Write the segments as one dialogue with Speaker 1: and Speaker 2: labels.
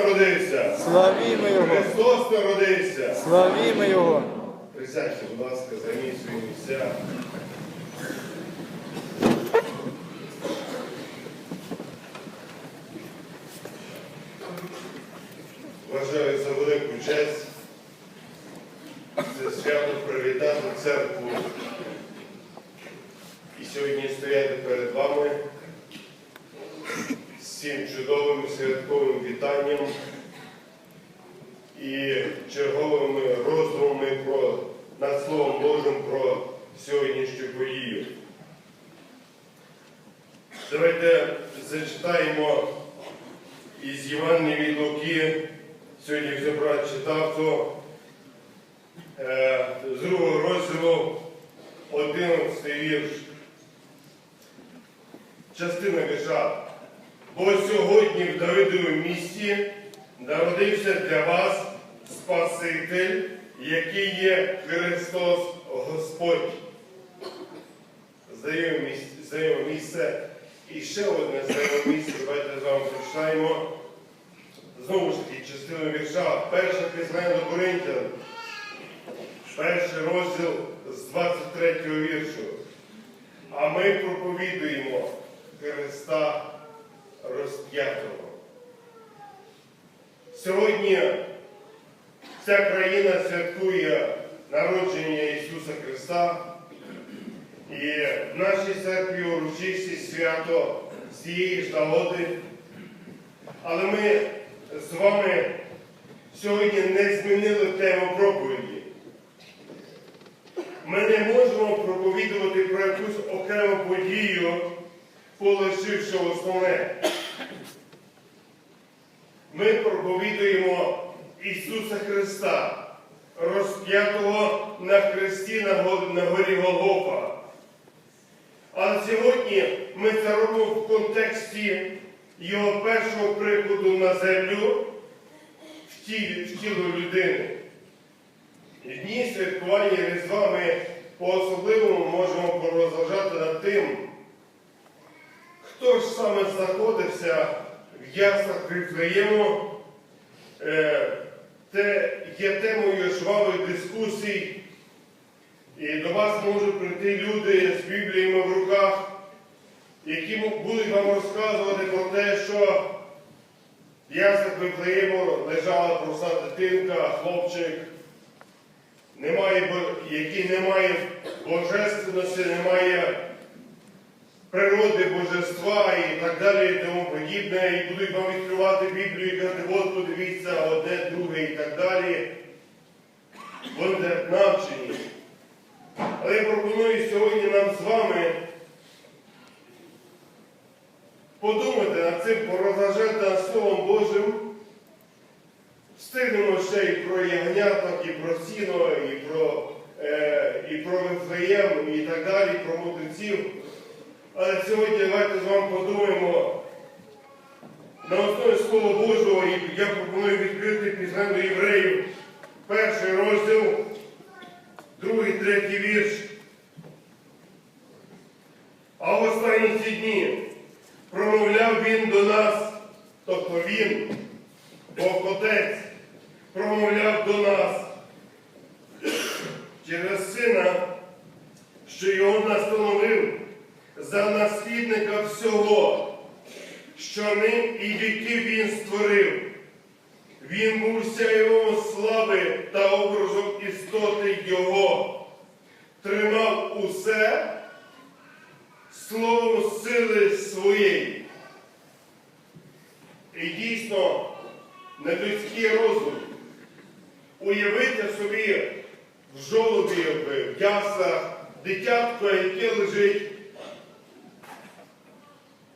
Speaker 1: Народився!
Speaker 2: Славімо Його!
Speaker 1: Христос народився!
Speaker 2: Славімо Його!
Speaker 1: Присядьте, будь ласка, займіть свої місця. Вважаю за велику честь це свято привітати церкву. І сьогодні стояти перед вами з цим чудовим святковим вітанням і черговими роздумами про над Словом Божим про сьогоднішню подію. Давайте зачитаємо із Євангелія від Луки. Сьогодні вже брат читав то е, з другого розділу 11 вірш. Частина вірша. Бо сьогодні в Давидовому місті народився для вас Спаситель, який є Христос Господь. Знайоме місце. І ще одне знайоме місце, давайте з вами прочитаємо. Знову ж таки, частину вірша, перше пізнання до Коринтян, перший розділ з 23 віршу. А ми проповідуємо Христа розп'ятого. Сьогодні вся країна святкує народження Ісуса Христа. І в нашій церкві урочисті свято цієї ж нагоди. Але ми з вами сьогодні не змінили тему проповіді. Ми не можемо проповідувати про якусь окрему подію, полишивши основне. Ми проповідуємо Ісуса Христа, розп'ятого на хресті на горі Голгофа. Але сьогодні ми це робимо в контексті його першого приходу на землю в тілі, в тіло людини. Дні святкування Різдва ми по-особливому можемо порозважати над тим, хто ж саме знаходився в яслах Вифлеєму, це є темою жвавих дискусій. І до вас можуть прийти люди з Бібліями в руках, які будуть вам розказувати про те, що в яслах Вифлеєму лежала проста дитинка, хлопчик, немає, який не має божественності, немає природи божества і так далі, і тому подібне, і будуть вам відкривати Біблію і казати, от подивіться, одне, друге і так далі. Будете навчені. Але я пропоную сьогодні нам з вами подумати над цим, порозважати над Словом Божим. Встигнемо ще і про ягняток, і про сіно, і про, е, і про Вифлеєм, і так далі, про мудреців. Але сьогодні давайте з вами подумаємо на основі Слова Божого, і я пропоную відкрити пізнання до євреїв, перший розділ, другий, третій вірш. А в останні ці дні промовляв він до нас, тобто він, Бог Отець, промовляв до нас через сина, що його настановив за наслідника всього, що ним і віки він створив. Він був сяйвом слави та образом істоти Його, тримав усе словом сили своєї. І дійсно, нелюдський розум уявити собі в жолобі, в яслах, дитятко, яке лежить.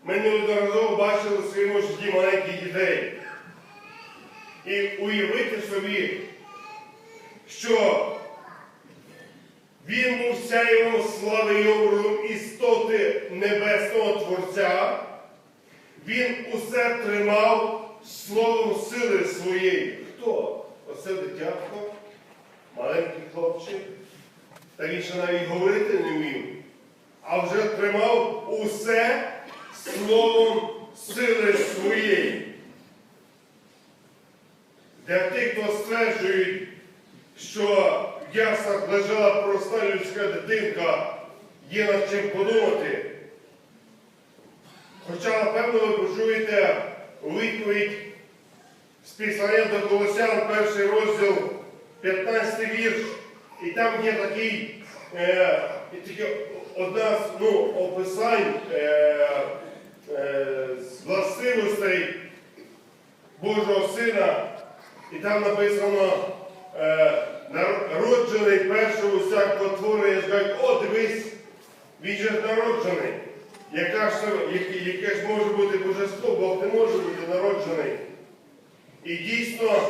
Speaker 1: Ми неодноразово бачили в своєму житті маленьких дітей. І уявити собі, що він був сяєвом слави і образом істоти Небесного Творця, він усе тримав словом сили своєї. Хто? Оце дитятко, маленький хлопчик. Та він ще навіть говорити не вмів, а вже тримав усе словом сили своєї. Хоча, напевно, ви почуєте у відповідь з післання до Колосян, перший розділ, 15 вірш, і там є такий, е, тільки одна з ну, описань е, е, з властивостей Божого Сина, і там написано, е, народжений першого всякого творення, кажуть, о, дивись, він же народжений. Яка ж, яке, яке ж може бути божество, Бог не може бути народжений. І дійсно,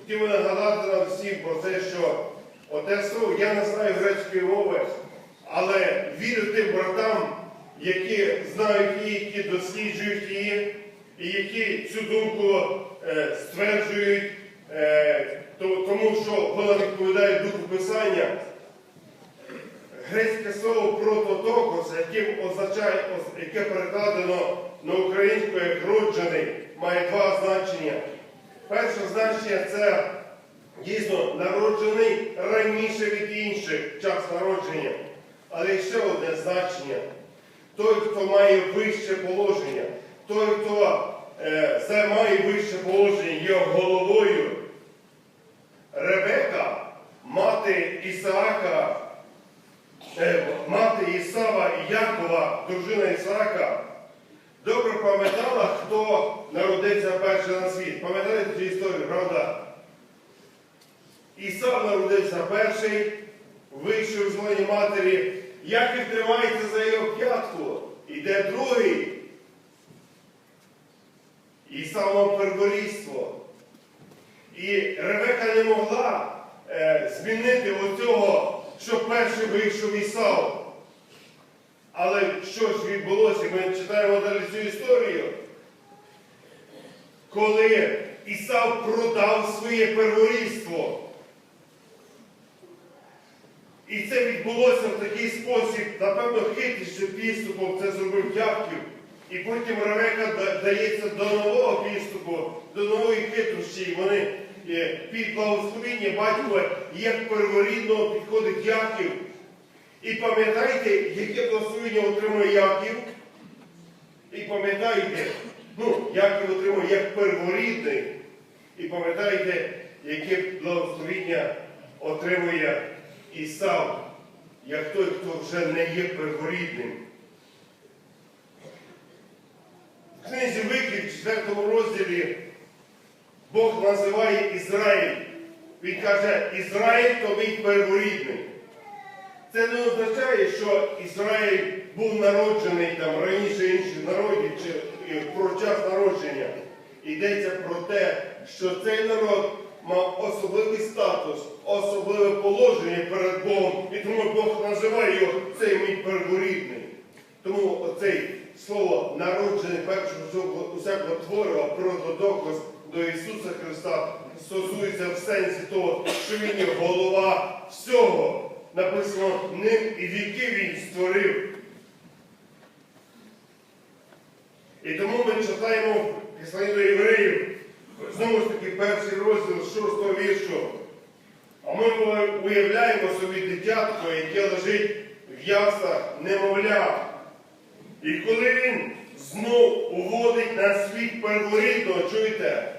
Speaker 1: хотів нагадати нам всім про те, що слово, я не знаю грецької мови, але вірю тим братам, які знають її, які досліджують її, і які цю думку е, стверджують, е, тому що вона відповідає Духу Писання. Грецьке слово прототокос, означає, яке перекладено на українську як роджений, має два значення. Перше значення це дійсно народжений раніше від інших час народження. Але ще одне значення. Той, хто має вище положення, той, хто е, займає вище положення, є головою. Ребека, мати Ісаака, Е, мати Ісава і Якова, дружина Ісаака, добре пам'ятала, хто народився перший на світ. Пам'ятаєте цю історію, правда? Ісав народився перший, вийшов з лоні матері, Яків тримається за його п'ятку, іде другий. Ісав мав перворідство. І Ревека не могла е, змінити оцього, що перший вийшов Ісав. Але що ж відбулося? Ми читаємо далі цю історію. Коли Ісав продав своє перворідство. І це відбулося в такий спосіб, напевно, хитрішим підступом це зробив Яків. І потім Ревека дається до нового підступу, до нової хитрощі. І вони е, під благословіння батька, як перворідного підходить Яків. І пам'ятайте, яке благословення отримує Яків. І пам'ятайте, ну, Яків отримує як перворідний. І пам'ятайте, яке благословіння отримує Ісав, як той, хто вже не є перворідним. В книзі Виклик, в 4 розділі, Бог називає Ізраїль. Він каже, Ізраїль то мій перворідний. Це не означає, що Ізраїль був народжений там раніше інших народів чи про час народження. Йдеться про те, що цей народ мав особливий статус, особливе положення перед Богом, і тому Бог називає його цей мій перворідний. Тому оцей слово народжений першого усякого твору, протодоказ до Ісуса Христа стосується в сенсі того, що Він є голова всього. Написано, ним і віки Він створив. І тому ми читаємо 6 віршу. А ми уявляємо собі дитятко, яке лежить в ясах немовля. І коли він знов уводить на світ перворідного, чуєте,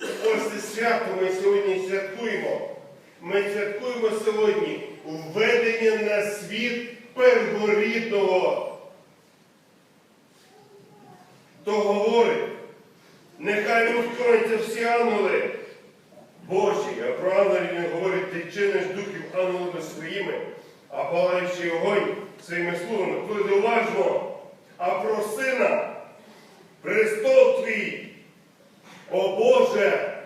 Speaker 1: ось це свято ми сьогодні святкуємо. Ми святкуємо сьогодні введення на світ перворідного. То говорить, нехай відкроються всі ангели. Божі, а про ангелів він говорить, ти чиниш духів ангелами своїми, а палаючий огонь своїми слугами. Коли уважно, а про сина, престол твій, о Боже,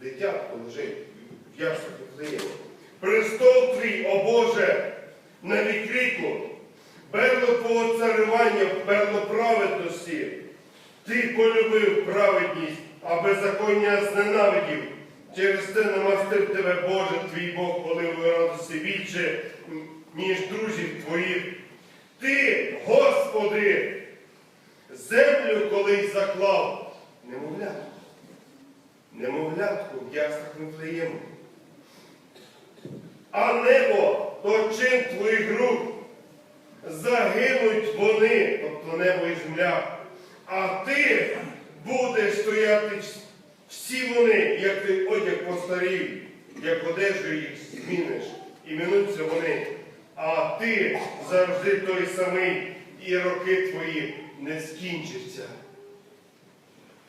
Speaker 1: дитятко лежить яслах Вифлеєму. Престол твій, о Боже, на вікріку, берло твого царювання, берло праведності. Ти полюбив праведність, а беззаконня зненавидів. Через це намастив тебе, Боже, твій Бог, коли радості більше, ніж друзів твоїх. Ти, Господи, землю колись заклав, немовлятку, немовлятку в яслах Вифлеєму. А небо то чин твоїх рук. Загинуть вони, тобто небо і земля. А ти будеш стояти всі вони, як ти одяг постарів, як одежу їх зміниш, і минуться вони. А ти завжди той самий, і роки твої не скінчаться.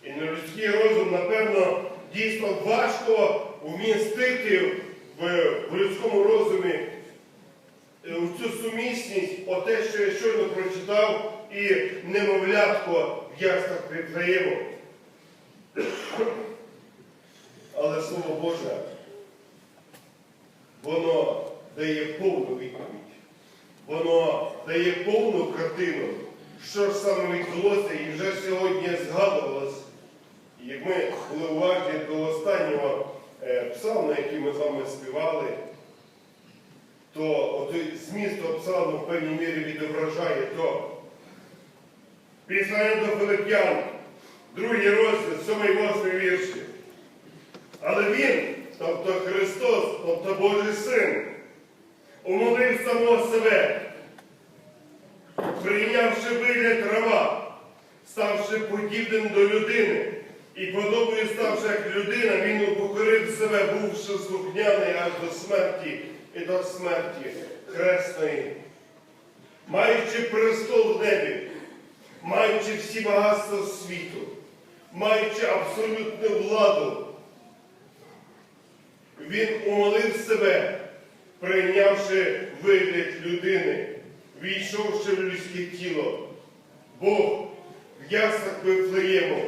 Speaker 1: І на людський розум, напевно, дійсно важко вмістити в, в людському розумі е, в цю сумісність, оте, що я щойно прочитав, і немовлятко в яснах Вифлеєму. Але Слово Боже, воно дає повну відповідь. Воно дає повну картину, що ж саме відбулося, і вже сьогодні згадувалось. Як ми були уважні до останнього е, псалму, який ми з вами співали, то зміст псалму в певній мірі відображає то. Післання до Филип'ян, другий розділ, сьомий восьмий вірші. Але Він, тобто Христос, тобто Божий Син, умолив самого себе, прийнявши вигляд раба, ставши подібним до людини, і подобою ставши як людина, він упокорив себе, бувши слухняний аж до смерті і до смерті хресної. Маючи престол в небі, маючи всі багатства світу, маючи абсолютну владу, він умолив себе, прийнявши вигляд людини, війшовши в людське тіло. Бог яслах Вифлеєму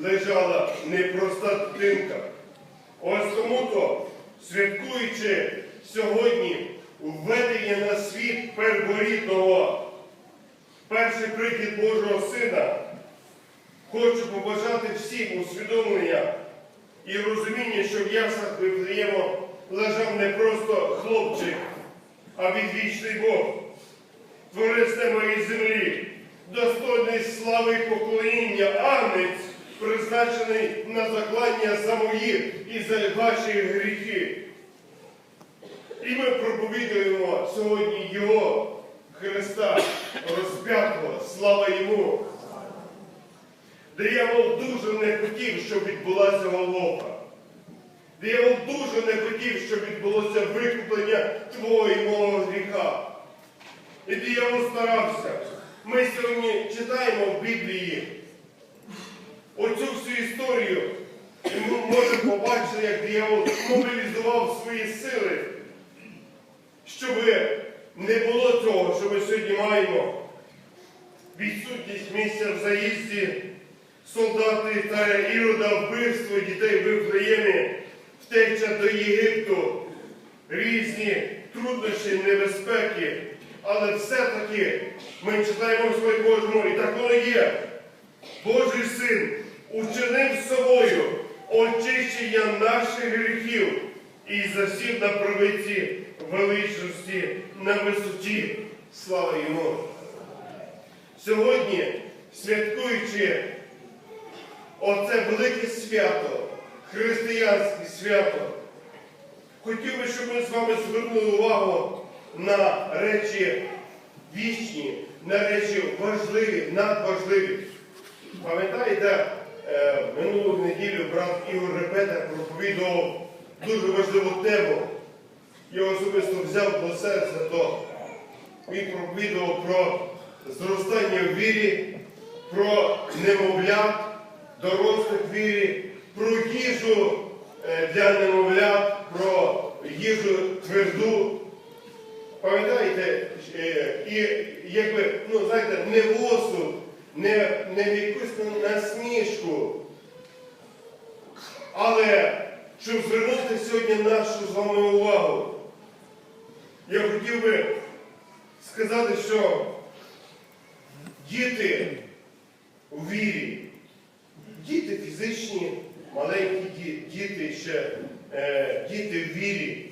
Speaker 1: лежала непроста дитинка. Ось тому-то, святкуючи сьогодні введення на світ перворідного, перший прихід Божого Сина, хочу побажати всім усвідомлення і розуміння, що в яслах Вифлеєму лежав не просто хлопчик, а відвічний Бог, творець і землі, достойний слави і поклоніння, агнець, призначений на заклання за мої і за ваші гріхи. І ми проповідуємо сьогодні Його, Христа, розп'ятого, слава Йому. Диявол дуже не хотів, щоб відбулася Голгофа. Диявол дуже не хотів, щоб відбулося викуплення твого і мого гріха. І диявол старався. Ми сьогодні читаємо в Біблії оцю всю історію. І ми можемо побачити, як диявол мобілізував свої сили, щоб не було того, що ми сьогодні маємо. Відсутність місця в заїзді, солдати та Ірода, вбивство дітей в Вифлеємі, втеча до Єгипту, різні труднощі, небезпеки. Але все-таки ми читаємо Слові Божому, і так воно є. Божий син учинив собою очищення наших гріхів і засів на правиці величності на висоті. Слава йому! Сьогодні, святкуючи оце велике свято, християнське свято, хотів би, щоб ми з вами звернули увагу на речі вічні, на речі важливі, надважливі. Пам'ятаєте, е, минулу неділю брат Ігор Репета проповідував дуже важливу тему. Я особисто взяв до серця, то він проповідував про зростання в вірі, про немовлят, дорослих вірі, про їжу е, для немовлят, про їжу тверду. Пам'ятаєте, е, і якби, ну, знаєте, не в осуд, не, не в якусь насмішку. Але щоб звернути сьогодні нашу з вами увагу, я хотів би сказати, що діти у вірі, діти фізичні, маленькі діти ще, е, діти в вірі,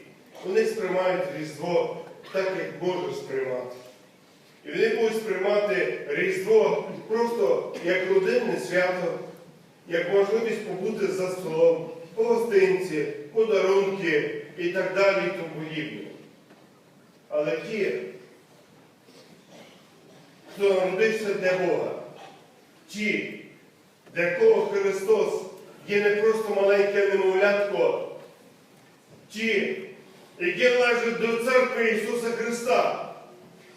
Speaker 1: вони сприймають Різдво так, як Боже сприймати. І вони будуть сприймати Різдво просто як родинне свято, як можливість побути за столом, по гостинці, подарунки і так далі і тому подібне. Але ті, хто народився для Бога. Ті, для кого Христос є не просто маленьке немовлятко, ті, які належать до церкви Ісуса Христа,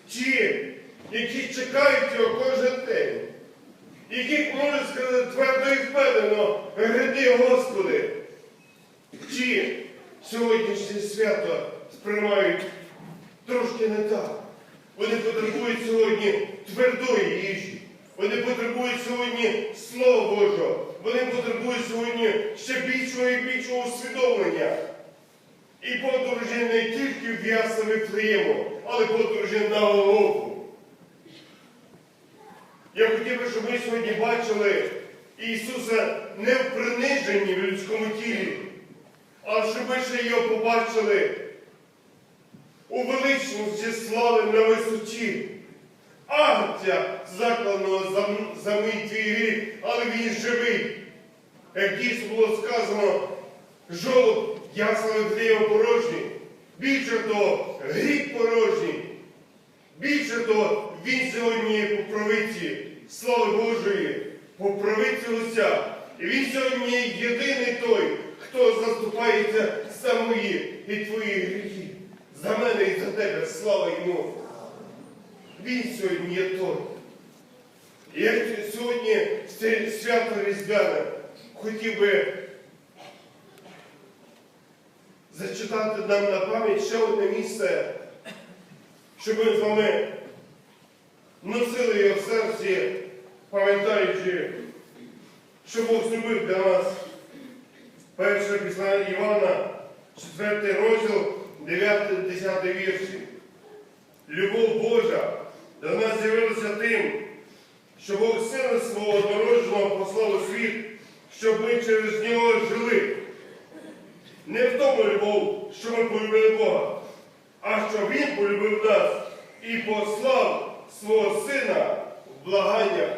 Speaker 1: ті, які чекають його кожен день, яких можуть сказати твердо і впевнено, гряди, Господи. Ті сьогоднішнє свято сприймають трошки не так. Вони потребують сьогодні твердої їжі. Вони потребують сьогодні Слова Божого. Вони потребують сьогодні ще більшого і більшого усвідомлення. І подорожі не тільки в ясла Вифлеєму, але подорожі на Голгофу. Я хотів би, щоб ми сьогодні бачили Ісуса не в приниженні в людському тілі, а щоб ми ще його побачили у величності слави на висоті. Агнця, закладеного за, твій гріх, але він живий. Як дійсно було сказано, жолоб ясла Вифлеєма порожній. Більше того, гріх порожній. Більше того, він сьогодні є по правиці слави Божої, по правиці Отця. І він сьогодні є єдиний той, хто заступається за мої і твої гріхи. За мене і за тебе, слава йому. Він сьогодні є той. І я сьогодні це свято Різдвяне хотів би зачитати нам на пам'ять ще одне місце, щоб ми з вами носили його в серці, пам'ятаючи, що Бог зробив для нас. Перше післання Івана, 4 розділ, 9-10 вірші. Любов Божа до нас з'явилася тим, що Бог сина свого однородженого послав у світ, щоб ми через нього жили. Не в тому любов, що ми полюбили Бога, а що Він полюбив нас і послав свого Сина в благаннях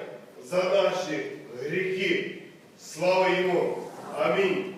Speaker 1: за наші гріхи. Слава йому! Амінь.